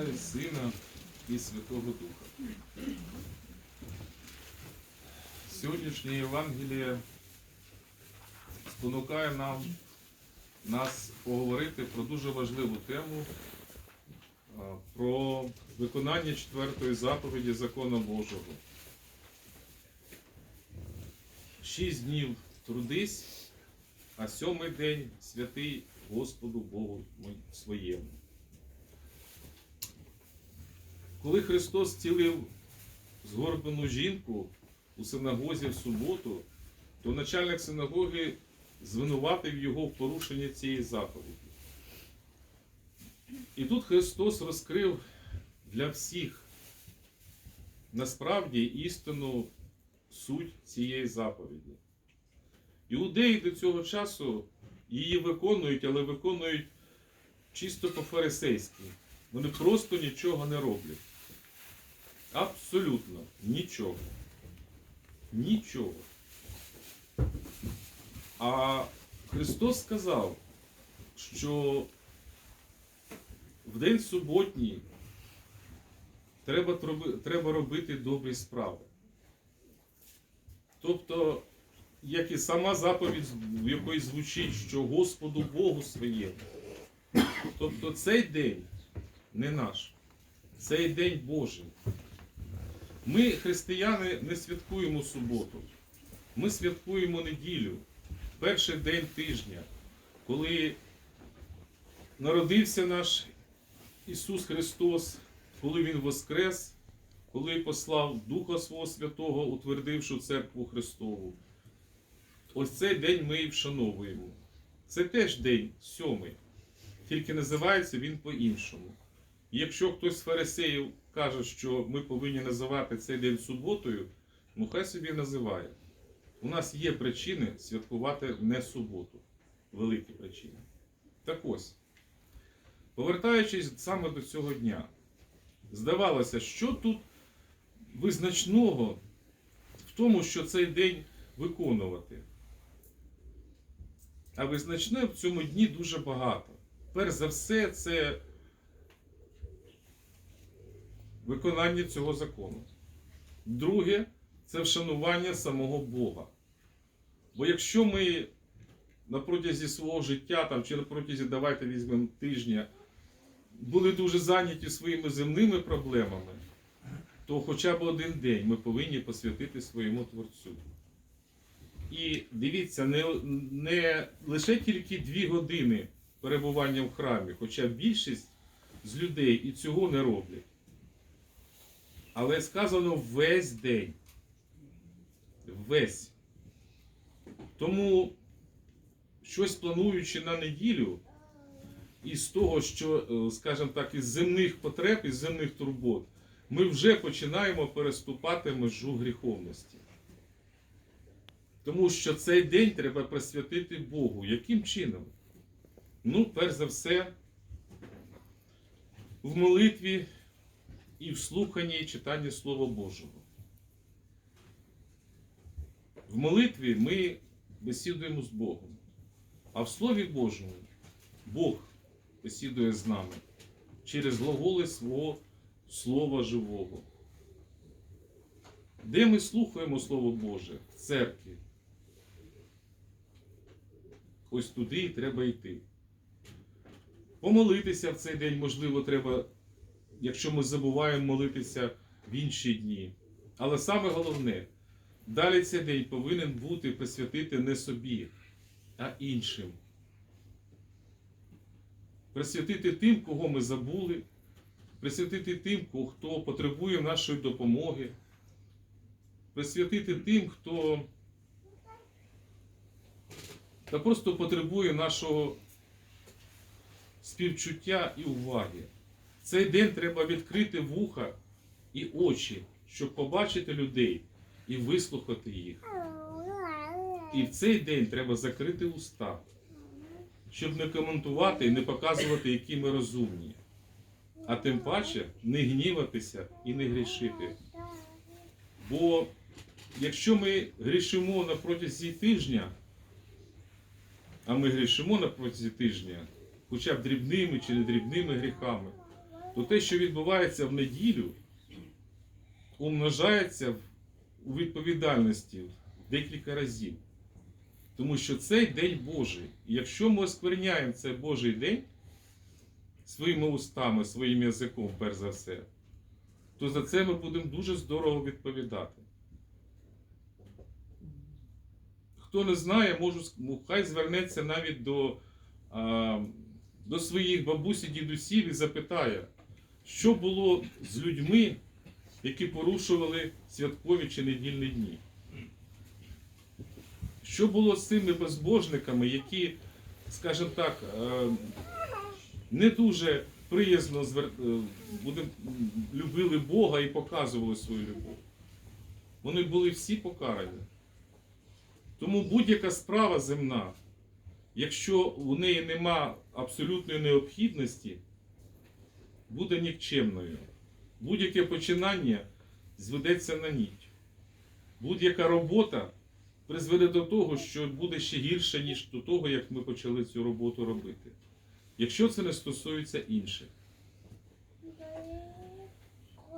І Сина і Святого Духа. Сьогоднішнє Євангеліє спонукає нам нас поговорити про дуже важливу тему, про виконання четвертої заповіді закону Божого. Шість днів трудись, а сьомий день святий Господу Богу своєму. Коли Христос цілив згорблену жінку у синагозі в суботу, то начальник синагоги звинуватив його в порушенні цієї заповіді. І тут Христос розкрив для всіх насправді істинну суть цієї заповіді. Іудеї до цього часу її виконують, але виконують чисто по-фарисейськи. Вони просто нічого не роблять. Абсолютно нічого. Нічого. А Христос сказав, що в день суботній треба, треба робити добрі справи. Тобто, як і сама заповідь, в якої звучить, що Господу Богу своєму. Тобто цей день не наш, цей день Божий. Ми, християни, не святкуємо суботу. Ми святкуємо неділю, перший день тижня, коли народився наш Ісус Христос, коли Він воскрес, коли послав Духа Свого Святого, утвердивши церкву Христову. Ось цей день ми і вшановуємо. Це теж день сьомий, тільки називається він по-іншому. Якщо хтось з фарисеїв каже, що ми повинні називати цей день суботою, ну хай собі називає. У нас є причини святкувати не суботу. Великі причини. Так ось, повертаючись саме до цього дня, здавалося, що тут визначного в тому, що цей день виконувати. А визначне в цьому дні дуже багато. Перш за все, це виконання цього закону. Друге це вшанування самого Бога. Бо якщо ми на протязі свого життя, там, чи на протязі, давайте візьмемо тижня, були дуже зайняті своїми земними проблемами, то хоча б один день ми повинні посвятити своєму Творцю. І дивіться, не, не лише тільки дві години перебування в храмі, хоча більшість з людей і цього не роблять. Але сказано весь день. Весь. Тому щось плануючи на неділю, із того, що, е, скажімо так, із земних потреб, із земних турбот, ми вже починаємо переступати межу гріховності. Тому що цей день треба присвятити Богу. Яким чином? Ну, перш за все, в молитві і в слуханні і читанні Слова Божого. В молитві ми бесідуємо з Богом, а в Слові Божому Бог бесідує з нами через глаголи свого Слова Живого. Де ми слухаємо Слово Боже? В церкві. Ось туди і треба йти. Помолитися в цей день, можливо, треба, якщо ми забуваємо молитися в інші дні. Але саме головне, далі цей день повинен бути присвятити не собі, а іншим. Присвятити тим, кого ми забули, присвятити тим, хто потребує нашої допомоги, присвятити тим, хто та просто потребує нашого співчуття і уваги. Цей день треба відкрити вуха і очі, щоб побачити людей і вислухати їх. І в цей день треба закрити уста, щоб не коментувати і не показувати, які ми розумні. А тим паче не гніватися і не грішити. Бо якщо ми грішимо на протязі тижня, а ми грішимо на протязі тижня, хоча б дрібними чи не дрібними гріхами, то те, що відбувається в неділю, умножається у відповідальності декілька разів. Тому що цей день Божий. І якщо ми оскверняємо цей Божий день своїми устами, своїм язиком, перш за все, то за це ми будемо дуже здорово відповідати. Хто не знає, можу, ну, хай звернеться навіть до, а, до своїх бабусі, дідусів і запитає, що було з людьми, які порушували святкові чи недільні дні. Що було з цими безбожниками, які, скажімо так, е, не дуже приязно е, любили Бога і показували свою любов? Вони були всі покарані. Тому будь-яка справа земна, якщо у неї нема абсолютної необхідності, буде нікчемною. Будь-яке починання зведеться на ніч. Будь-яка робота призведе до того, що буде ще гірше, ніж до того, як ми почали цю роботу робити. Якщо це не стосується інших.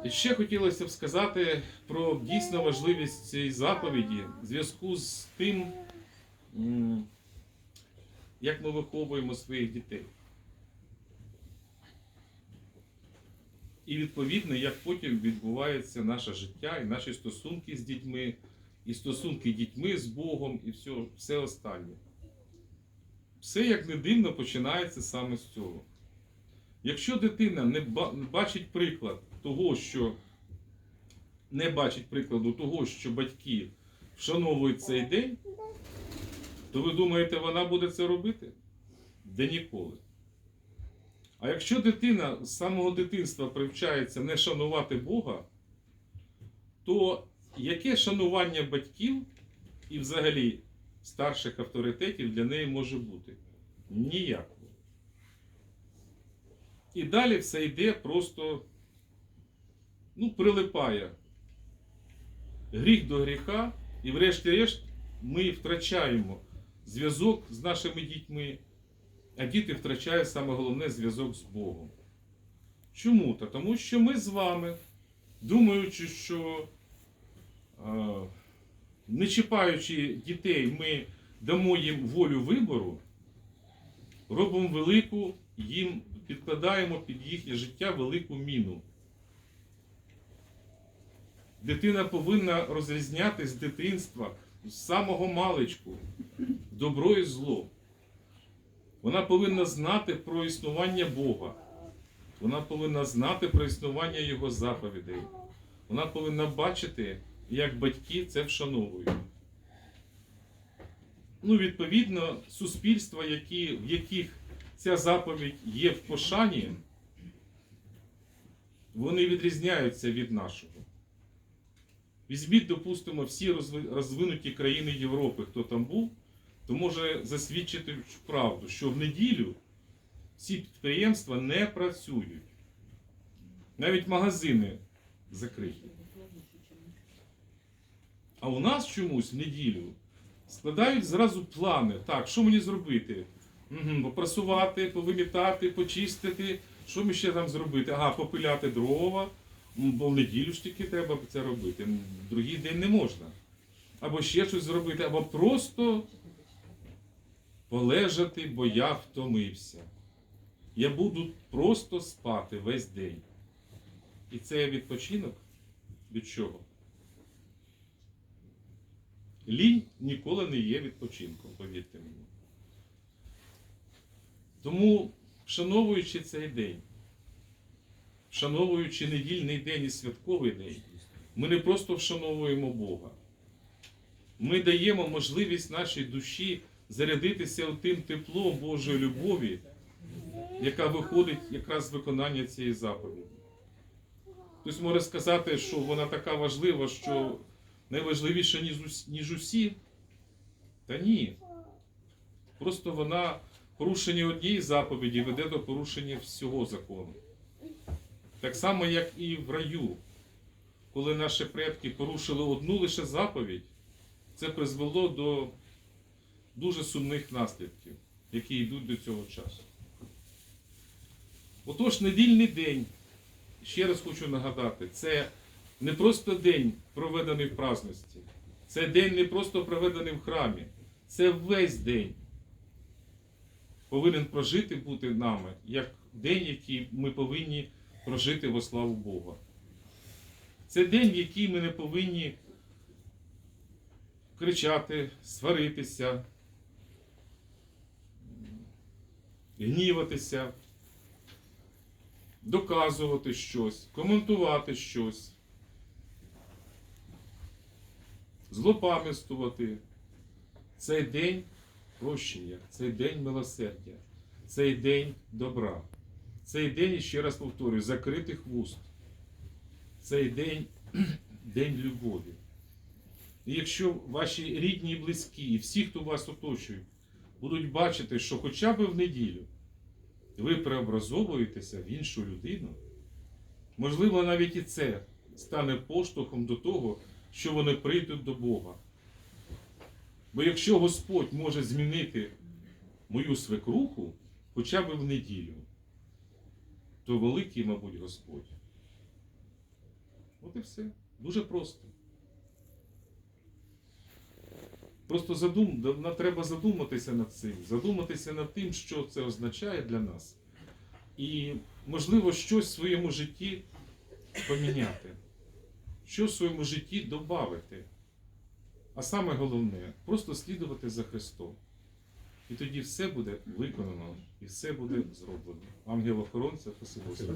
І ще хотілося б сказати про дійсно важливість цієї заповіді в зв'язку з тим, як ми виховуємо своїх дітей. І відповідно, як потім відбувається наше життя і наші стосунки з дітьми, і стосунки дітьми з Богом, і все, все останнє. Все, як не дивно, починається саме з цього. Якщо дитина не бачить приклад того, що не бачить прикладу того, що батьки вшановують цей день, то ви думаєте, вона буде це робити? Де ніколи. А якщо дитина з самого дитинства привчається не шанувати Бога, то яке шанування батьків і взагалі старших авторитетів для неї може бути? Ніякого. І далі все йде просто ну, прилипає. Гріх до гріха, і врешті-решт ми втрачаємо зв'язок з нашими дітьми, а діти втрачають саме головне зв'язок з Богом. Чому? Та тому що ми з вами, думаючи, що не чіпаючи дітей, ми дамо їм волю вибору, робимо велику, їм підкладаємо під їхнє життя велику міну. Дитина повинна розрізняти з дитинства, з самого маличку, добро і зло. Вона повинна знати про існування Бога. Вона повинна знати про існування Його заповідей. Вона повинна бачити, як батьки це вшановують. Ну, відповідно, суспільства, які, в яких ця заповідь є в пошані, вони відрізняються від нашого. Візьміть, допустимо, всі розвинуті країни Європи, хто там був, то може засвідчити правду, що в неділю ці підприємства не працюють. Навіть магазини закриті. А у нас чомусь в неділю складають зразу плани. Так, що мені зробити? Угу, попрасувати, повимітати, почистити. Що ми ще там зробити? Ага, попиляти дрова. Бо в неділю ж тільки треба це робити. Другий день не можна. Або ще щось зробити, або просто полежати, бо я втомився. Я буду просто спати весь день. І це відпочинок від чого? Лінь ніколи не є відпочинком, повірте мені. Тому, вшановуючи цей день, вшановуючи недільний день і святковий день, ми не просто вшановуємо Бога. Ми даємо можливість нашій душі зарядитися тим теплом Божої любові, яка виходить якраз з виконання цієї заповіді. Хтось може сказати, що вона така важлива, що найважливіша, ніж усі. Та ні. Просто вона порушення однієї заповіді веде до порушення всього закону. Так само, як і в раю, коли наші предки порушили одну лише заповідь, це призвело до дуже сумних наслідків, які йдуть до цього часу. Отож, недільний день ще раз хочу нагадати, це не просто день, проведений в праздності. Це день не просто проведений в храмі. Це весь день повинен прожити бути нами, як день, який ми повинні прожити во славу Бога. Це день, в який ми не повинні кричати, сваритися, гніватися, доказувати щось, коментувати щось, злопам'ятствувати. Цей день прощення, цей день милосердя, цей день добра, цей день, ще раз повторюю, закритих вуст, цей день день любові. І якщо ваші рідні і близькі, і всі, хто вас оточують, будуть бачити, що хоча б в неділю ви преобразовуєтеся в іншу людину, можливо, навіть і це стане поштовхом до того, що вони прийдуть до Бога. Бо якщо Господь може змінити мою свекруху хоча б в неділю, то великий, мабуть, Господь. От і все. Дуже просто. Просто задум... треба задуматися над цим, задуматися над тим, що це означає для нас. І, можливо, щось в своєму житті поміняти, що в своєму житті додати. А саме головне просто слідувати за Христом. І тоді все буде виконано і все буде зроблено. Ангел-охоронця, спасибо.